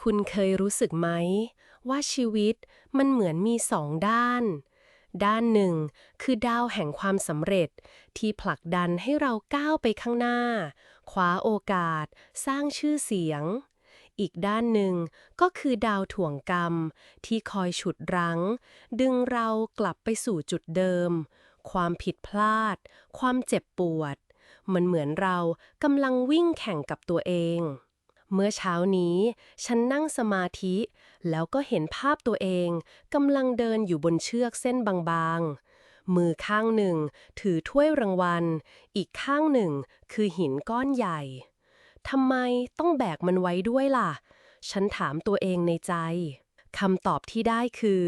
คุณเคยรู้สึกไหม ว่าชีวิตมันเหมือนมีสองด้าน ด้านหนึ่งคือดาวแห่งความสำเร็จที่ผลักดันให้เราก้าวไปข้างหน้า คว้าโอกาส สร้างชื่อเสียง อีกด้านหนึ่งก็คือดาวถ่วงกรรม ที่คอยฉุดรั้ง ดึงเรากลับไปสู่จุดเดิม ความผิดพลาด ความเจ็บปวด มันเหมือนเรากำลังวิ่งแข่งกับตัวเอง เมื่อเช้านี้ ฉันนั่งสมาธิ แล้วก็เห็นภาพตัวเองกำลังเดินอยู่บนเชือกเส้นบางๆ มือข้างหนึ่ง ถือถ้วยรางวัล อีกข้างหนึ่ง คือหินก้อนใหญ่ทำไมต้องแบกมันไว้ด้วยล่ะ ฉันถามตัวเองในใจคำตอบที่ได้คือ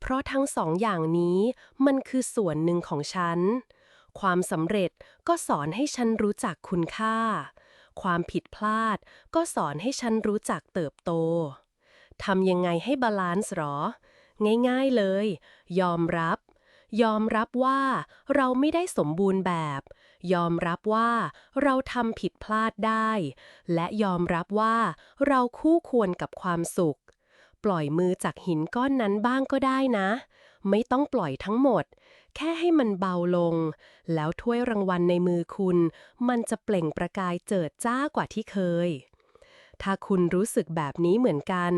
เพราะทั้งสองอย่างนี้มันคือส่วนหนึ่งของฉัน ความสำเร็จก็สอนให้ฉันรู้จักคุณค่า ความผิดพลาด ก็สอนให้ฉันรู้จักเติบโตทำยังไงให้บาลานซ์หรอ ง่ายๆเลย ยอมรับ ยอมรับว่าเราไม่ได้สมบูรณ์แบบ ยอมรับว่าเราทำผิดพลาดได้ และยอมรับว่าเราคู่ควรกับความสุข ปล่อยมือจากหินก้อนนั้นบ้างก็ได้นะ ไม่ต้องปล่อยทั้งหมด แค่ให้มันเบาลง แล้วถ้วยรางวัลในมือคุณ มันจะเปล่งประกายเจิดจ้ากว่าที่เคย ถ้าคุณรู้สึกแบบนี้เหมือนกัน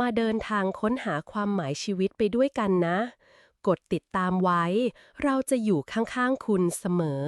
มาเดินทางค้นหาความหมายชีวิตไปด้วยกันนะ กดติดตามไว้ เราจะอยู่ข้างๆคุณเสมอ